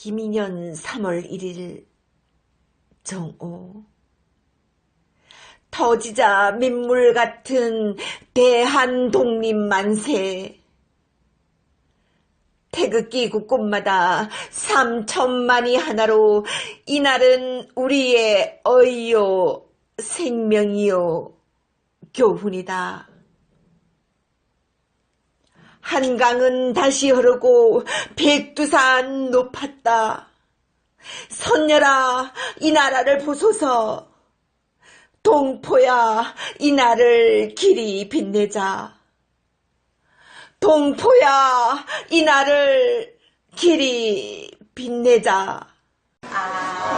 김인년 3월 1일 정오 터지자 민물 같은 대한 독립 만세 태극기 국꽃마다 삼천만이 하나로 이날은 우리의 어이요 생명이요 교훈이다. 한강은 다시 흐르고 백두산 높았다. 선녀라 이 나라를 보소서. 동포야 이 나를 길이 빛내자. 동포야 이 나를 길이 빛내자. 아